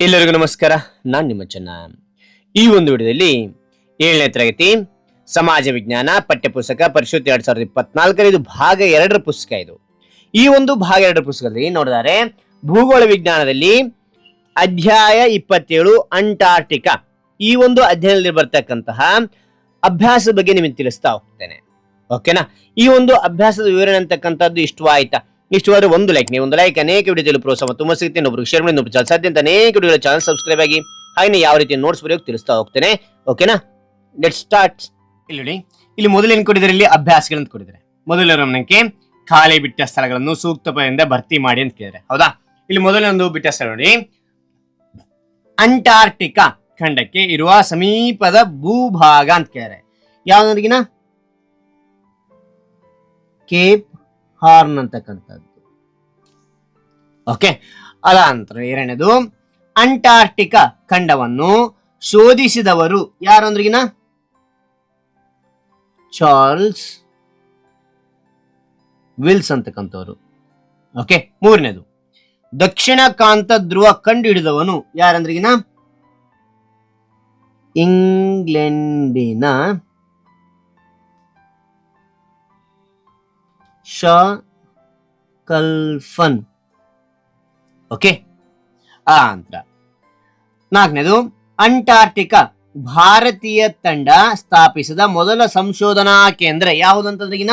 ಎಲ್ಲರಿಗೂ ನಮಸ್ಕಾರ. ನಾನು ನಿಮ್ಮ ಚೆನ್ನ. ಈ ಒಂದು ವಿಡಿಯೋದಲ್ಲಿ ಏಳನೇ ತರಗತಿ ಸಮಾಜ ವಿಜ್ಞಾನ ಪಠ್ಯಪುಸ್ತಕ ಪರಿಶುದ್ಧ ಎರಡ್ ಸಾವಿರದ ಇಪ್ಪತ್ನಾಲ್ಕರ ಇದು ಭಾಗ ಎರಡರ ಪುಸ್ತಕ ಇದು. ಈ ಒಂದು ಭಾಗ ಎರಡರ ಪುಸ್ತಕದಲ್ಲಿ ನೋಡಿದರೆ ಭೂಗೋಳ ವಿಜ್ಞಾನದಲ್ಲಿ ಅಧ್ಯಾಯ ಇಪ್ಪತ್ತೇಳು ಅಂಟಾರ್ಟಿಕಾ. ಈ ಒಂದು ಅಧ್ಯಯನದಲ್ಲಿ ಬರ್ತಕ್ಕಂತಹ ಅಭ್ಯಾಸದ ಬಗ್ಗೆ ನಿಮಗೆ ತಿಳಿಸ್ತಾ ಹೋಗ್ತೇನೆ. ಓಕೆನಾ ಈ ಒಂದು ಅಭ್ಯಾಸದ ವಿವರಣೆ ಅಂತಕ್ಕಂಥದ್ದು ಇಷ್ಟವಾಯ್ತಾ? ಇಷ್ಟವಾದ್ರೆ ಒಂದು ಲೈಕ್ ನೀವು ಒಂದು ಲೈಕ್ ಅನೇಕ ವಿಡಿಯೋದಲ್ಲಿ ಪ್ರೋತ್ಸಾಹ ತುಂಬ ಸಿಗುತ್ತೆ. ಇನ್ನೊಬ್ರಿಗೆ ಶೇರ್ ಮಾಡಿ ಇನ್ನೊಬ್ರು ಸಾಧ್ಯ ಅನೇಕ ವಿಡಿಯೋ ಚಾನಲ್ ಸಬ್ಸ್ಕ್ರೈಬ್ ಆಗಿ ಹಾಗೆ ಯಾವ ರೀತಿ ನೋಟ್ಸ್ ಬರೆಯೋಕೆ ತಿಳಿಸ್ತಾ ಹೋಗ್ತೇನೆ. ಓಕೆನಾ ಲೆಟ್ ಸ್ಟಾರ್ಟ್ ಇಲ್ಲಿ ನೋಡಿ, ಇಲ್ಲಿ ಮೊದಲೇನು ಕೊಟ್ಟಿದ್ದಾರೆ ಇಲ್ಲಿ? ಅಭ್ಯಾಸಗಳಂತ ಕೊಟ್ಟಿದ್ದಾರೆ. ಮೊದಲ ಗಮನಕ್ಕೆ ಖಾಲಿ ಬಿಟ್ಟ ಸ್ಥಳಗಳನ್ನು ಸೂಕ್ತ ಪದದಿಂದ ಭರ್ತಿ ಮಾಡಿ ಅಂತ ಕೇಳಿದ್ರೆ ಹೌದಾ? ಇಲ್ಲಿ ಮೊದಲನೇ ಒಂದು ಬಿಟ್ಟ ಸ್ಥಳ ನೋಡಿ. ಅಂಟಾರ್ಟಿಕಾ ಖಂಡಕ್ಕೆ ಇರುವ ಸಮೀಪದ ಭೂಭಾಗ ಅಂತ ಕೇಳಿದ್ರೆ ಯಾವ್ದೊಂದಿಗಿನ ಕೇಪ್ ಹಾರ್ನ್ ಅಂತಕ್ಕಂಥದ್ದು ಓಕೆ ಅದ ನಂತರ ಎರಡನೇದು ಅಂಟಾರ್ಟಿಕಾ ಖಂಡವನ್ನು ಶೋಧಿಸಿದವರು ಯಾರು ಅಂದ್ರಿಗಿನ? ಚಾರ್ಲ್ಸ್ ವಿಲ್ಸ್ ಅಂತಕ್ಕಂಥವ್ರು ಓಕೆ ಮೂರನೇದು, ದಕ್ಷಿಣ ಕಾಂತ ಧ್ರುವ ಕಂಡು ಹಿಡಿದವನು ಯಾರಂದ್ರಿಗಿನ ಇಂಗ್ಲೆಂಡಿನ ಕಲ್ಫನ್ ಓಕೆ ಆ ಅಂತ ನಾಲ್ಕನೇದು, ಅಂಟಾರ್ಟಿಕಾ, ಭಾರತೀಯ ತಂಡ ಸ್ಥಾಪಿಸಿದ ಮೊದಲ ಸಂಶೋಧನಾ ಕೇಂದ್ರ ಯಾವುದಂತಂದ್ರಿಗಿನ?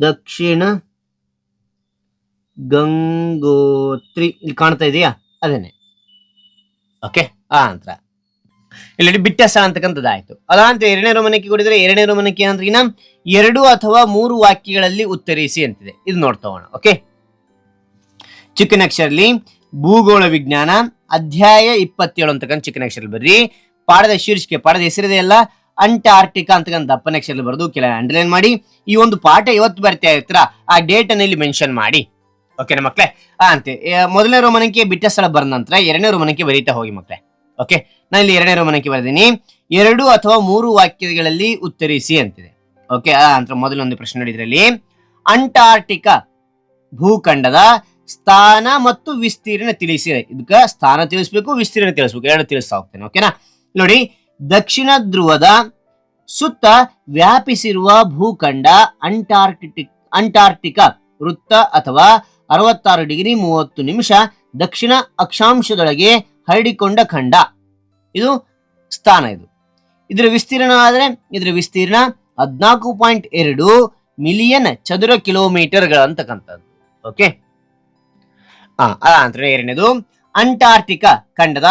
ದಕ್ಷಿಣ ಗಂಗೋತ್ರಿ. ಇಲ್ಲಿ ಕಾಣ್ತಾ ಇದೆಯಾ? ಅದೇನೆ ಓಕೆ ಆ ಅಂತ ಇಲ್ಲಿ ಬಿಟ್ಟಸ ಅಂತಕ್ಕಂಥದ್ದಾಯ್ತು. ಅದಾಂತ ಎರಡನೇ ರೋಮನಕ್ಕೆ ಕೊಡಿದ್ರೆ ಎರಡನೇ ರೋಮನಕ್ಕೆ ಇನ್ನ ಎರಡು ಅಥವಾ ಮೂರು ವಾಕ್ಯಗಳಲ್ಲಿ ಉತ್ತರಿಸಿ ಅಂತಿದೆ. ಇದು ನೋಡ್ತೋಣ ಓಕೆ? ಚಿಕ್ಕನ ಅಕ್ಷರಲ್ಲಿ ಭೂಗೋಳ ವಿಜ್ಞಾನ, ಅಧ್ಯಾಯ ಇಪ್ಪತ್ತೇಳು ಅಂತಕ್ಕಂಥ ಚಿಕ್ಕನ ಅಕ್ಷರಲ್ಲಿ ಬರ್ರಿ. ಪಾಡದ ಶೀರ್ಷಿಕೆ ಪಾಡದ ಹೆಸರಿದೆ ಅಲ್ಲ? ಅಂಟಾರ್ಟಿಕಾ ಅಂತಕ್ಕಂಥ ದಪ್ಪನ ಬರೆದು ಕೆಲ ಅಂಡರ್ಲೈನ್ ಮಾಡಿ. ಈ ಒಂದು ಪಾಠ ಇವತ್ತು ಬರ್ತಾ ಇರ್ತೀರ, ಆ ಡೇಟ್ ಇಲ್ಲಿ ಮೆನ್ಷನ್ ಮಾಡಿ. ಓಕೆನಾ ಮಕ್ಕಳೇ ಅಂತೆ ಮೊದಲನೇ ರೋಮನಕ್ಕೆ ಬಿಟ್ಟ ಸ್ಥಳ ಬರೆದ ನಂತರ ಎರಡನೇ ರೋಮನಕ್ಕೆ ಬರೀತಾ ಹೋಗಿ ಮಕ್ಳೇ. ಓಕೆ ನಾನು ಇಲ್ಲಿ ಎರಡನೇ ರೋಮನಕ್ಕೆ ಬರೆದೀನಿ. ಎರಡು ಅಥವಾ ಮೂರು ವಾಕ್ಯಗಳಲ್ಲಿ ಉತ್ತರಿಸಿ ಅಂತಿದೆ. ಓಕೆ ನಂತರ ಮೊದಲೊಂದು ಪ್ರಶ್ನೆ ನೋಡಿದ್ರಲ್ಲಿ ಅಂಟಾರ್ಟಿಕಾ ಭೂಖಂಡದ ಸ್ಥಾನ ಮತ್ತು ವಿಸ್ತೀರ್ಣ ತಿಳಿಸಿ. ಇದಕ್ಕೆ ಸ್ಥಾನ ತಿಳಿಸ್ಬೇಕು, ವಿಸ್ತೀರ್ಣ ತಿಳಿಸ್ಬೇಕು. ಎರಡು ತಿಳಿಸ್ತಾ ಹೋಗ್ತೇನೆ ಓಕೆನಾ ನೋಡಿ, ದಕ್ಷಿಣ ಧ್ರುವದ ಸುತ್ತ ವ್ಯಾಪಿಸಿರುವ ಭೂಖಂಡ ಅಂಟಾರ್ಕ್ಟಿಕ್ ಅಂಟಾರ್ಟಿಕಾ ವೃತ್ತ ಅಥವಾ ಅರವತ್ತಾರು ಡಿಗ್ರಿ ಮೂವತ್ತು ನಿಮಿಷ ದಕ್ಷಿಣ ಅಕ್ಷಾಂಶದೊಳಗೆ ಹರಡಿಕೊಂಡ ಖಂಡ. ಇದು ಸ್ಥಾನ ಇದು. ಇದರ ವಿಸ್ತೀರ್ಣ ಆದರೆ ಇದರ ವಿಸ್ತೀರ್ಣ ಹದಿನಾಲ್ಕು ಪಾಯಿಂಟ್ ಎರಡು ಮಿಲಿಯನ್ ಚದುರ ಕಿಲೋಮೀಟರ್ಗಳು ಅಂತಕ್ಕಂಥದ್ದು ಓಕೆ? ಆ ನಂತರ ಎರಡನೇದು, ಅಂಟಾರ್ಟಿಕಾ ಖಂಡದ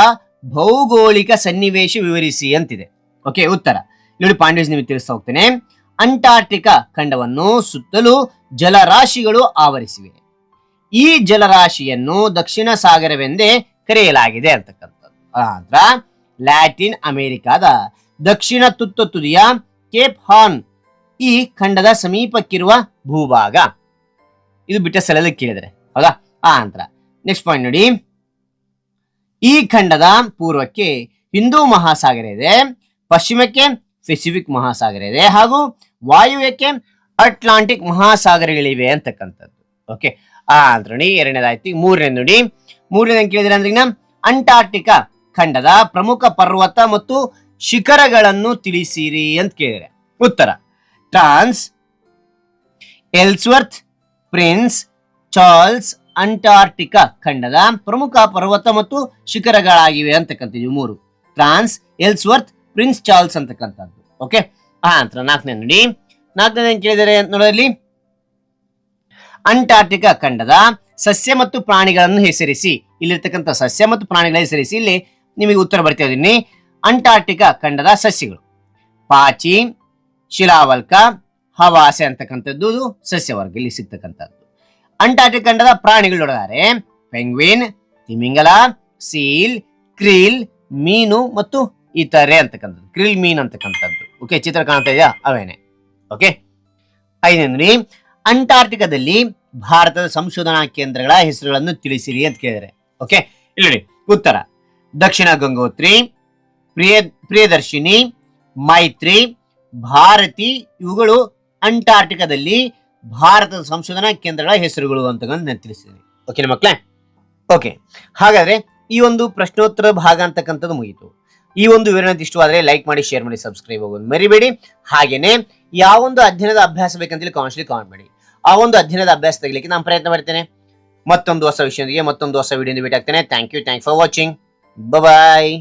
ಭೌಗೋಳಿಕ ಸನ್ನಿವೇಶ ವಿವರಿಸಿ ಅಂತಿದೆ. ಓಕೆ, ಉತ್ತರ. ನೋಡಿ ಪಾಂಡೇಜ್ ನಿಮಗೆ ತಿಳಿಸ್ತಾ ಹೋಗ್ತೇನೆ. ಅಂಟಾರ್ಟಿಕಾ ಖಂಡವನ್ನು ಸುತ್ತಲೂ ಜಲರಾಶಿಗಳು ಆವರಿಸಿವೆ. ಈ ಜಲರಾಶಿಯನ್ನು ದಕ್ಷಿಣ ಸಾಗರವೆಂದೇ ಕರೆಯಲಾಗಿದೆ ಅಂತಕ್ಕಂಥದ್ದು. ಆಂತ್ರ ಲ್ಯಾಟಿನ್ ಅಮೆರಿಕಾದ ದಕ್ಷಿಣ ತುತ್ತ ತುದಿಯ ಕೇಪ್ ಹಾರ್ನ್ ಈ ಖಂಡದ ಸಮೀಪಕ್ಕಿರುವ ಭೂಭಾಗ. ಇದು ಬಿಟ್ಟ ಸೆಲೆದ ಕೇಳಿದ್ರೆ, ಹೌದಾ? ಆ ನಂತರ ನೆಕ್ಸ್ಟ್ ಪಾಯಿಂಟ್ ನೋಡಿ. ಈ ಖಂಡದ ಪೂರ್ವಕ್ಕೆ ಹಿಂದೂ ಮಹಾಸಾಗರ ಇದೆ, ಪಶ್ಚಿಮಕ್ಕೆ ಪೆಸಿಫಿಕ್ ಮಹಾಸಾಗರ ಇದೆ, ಹಾಗೂ ವಾಯುವ್ಯಕ್ಕೆ ಅಟ್ಲಾಂಟಿಕ್ ಮಹಾಸಾಗರಗಳಿವೆ ಅಂತಕ್ಕಂಥದ್ದು. ಓಕೆ ಆ ಅಂತ ನೋಡಿ, ಎರಡನೇದಾಯ್ತು ಮೂರನೇ ನೋಡಿ. ಮೂರನೇ ಕೇಳಿದ್ರೆ ಅಂದ್ರೆ ಅಂಟಾರ್ಟಿಕಾ ಖಂಡದ ಪ್ರಮುಖ ಪರ್ವತ ಮತ್ತು ಶಿಖರಗಳನ್ನು ತಿಳಿಸಿರಿ ಅಂತ ಕೇಳಿದ್ರೆ. ಉತ್ತರ. Trans, Ellsworth, Prince, Charles, Antarctica ಖಂಡದ ಪ್ರಮುಖ ಪರ್ವತ ಮತ್ತು ಶಿಖರಗಳಾಗಿವೆ ಅಂತಕ್ಕಂಥದ್ದು ಮೂರು. ಟ್ರಾನ್ಸ್, ಎಲ್ಸ್ವರ್ತ್, ಪ್ರಿನ್ಸ್, ಚಾರ್ಲ್ಸ್ ಅಂತಕ್ಕಂಥದ್ದು. ಓಕೆ? ಆ ನಂತರ ನಾಲ್ಕನೇ ನೋಡಿ. ನಾಲ್ಕನೇ ಕೇಳಿದರೆ ನೋಡಲಿ ಅಂಟಾರ್ಟಿಕಾ ಖಂಡದ ಸಸ್ಯ ಮತ್ತು ಪ್ರಾಣಿಗಳನ್ನು ಹೆಸರಿಸಿ. ಇಲ್ಲಿರ್ತಕ್ಕಂಥ ಸಸ್ಯ ಮತ್ತು ಪ್ರಾಣಿಗಳ ಹೆಸರಿಸಿ. ಇಲ್ಲಿ ನಿಮಗೆ ಉತ್ತರ ಬರ್ತಾ ಇದೀನಿ ಅಂಟಾರ್ಟಿಕಾ ಖಂಡದ ಸಸ್ಯಗಳು. ಪಾಚಿ, ಶಿಲಾವಲ್ಕ, ಹವಾಸೆ ಅಂತಕ್ಕಂಥದ್ದು ಸಸ್ಯವರ್ಗ ಇಲ್ಲಿ ಸಿಗ್ತಕ್ಕಂಥದ್ದು. ಅಂಟಾರ್ಟಿಕ್ ಖಂಡದ ಪ್ರಾಣಿಗಳು ನೋಡಿದರೆ ಪೆಂಗ್ವಿನ್, ತಿಮಿಂಗಲ, ಸೀಲ್, ಕ್ರೀಲ್, ಮೀನು ಮತ್ತು ಇತರೆ ಅಂತಕ್ಕಂಥದ್ದು. ಕ್ರಿಲ್ ಮೀನ್ ಅಂತಕ್ಕಂಥದ್ದು. ಓಕೆ ಚಿತ್ರ ಕಾಣ್ತಾ ಇದೆಯಾ? ಅವೇನೆ. ಓಕೆ ಐದನೇ ಅಂಟಾರ್ಟಿಕಾದಲ್ಲಿ ಭಾರತದ ಸಂಶೋಧನಾ ಕೇಂದ್ರಗಳ ಹೆಸರುಗಳನ್ನು ತಿಳಿಸಿರಿ ಅಂತ ಕೇಳಿದರೆ ಓಕೆ ಇಲ್ಲಿ ಉತ್ತರ. ದಕ್ಷಿಣ ಗಂಗೋತ್ರಿ, ಪ್ರಿಯ, ಪ್ರಿಯದರ್ಶಿನಿ, ಮೈತ್ರಿ, ಭಾರತಿ, ಇವುಗಳು ಅಂಟಾರ್ಟಿಕಾದಲ್ಲಿ ಭಾರತದ ಸಂಶೋಧನಾ ಕೇಂದ್ರಗಳ ಹೆಸರುಗಳು ಅಂತ ನಾನು ತಿಳಿಸಿದ್ದೀನಿ. ಓಕೆನಾ ಮಕ್ಕಳೇ ಓಕೆ ಹಾಗಾದ್ರೆ ಈ ಒಂದು ಪ್ರಶ್ನೋತ್ತರ ಭಾಗ ಅಂತಕ್ಕಂಥದ್ದು ಮುಗಿತು. ಈ ಒಂದು ವಿವರಣೆ ಇಷ್ಟವಾದರೆ ಲೈಕ್ ಮಾಡಿ ಶೇರ್ ಮಾಡಿ ಸಬ್ಸ್ಕ್ರೈಬ್ ಆಗೋದು ಮರಿಬೇಡಿ. ಹಾಗೇನೆ ಯಾವೊಂದು ಅಧ್ಯಯನದ ಅಭ್ಯಾಸ ಬೇಕಂತೇಳಿ ಕಾನ್ಸ್ಟ್ಲಿ ಕಾಮೆಂಟ್ ಮಾಡಿ. ಆ ಒಂದು ಅಧ್ಯಯನದ ಅಭ್ಯಾಸ ತೆಗಲಿಕ್ಕೆ ನಾನು ಪ್ರಯತ್ನ ಮಾಡ್ತೇನೆ. ಮತ್ತೊಂದು ಹೊಸ ವಿಷಯದೊಂದಿಗೆ ಮತ್ತೊಂದು ಹೊಸ ವಿಡಿಯೋ ಭೇಟಿ ಆಗ್ತೇನೆ thank you thank for watching bye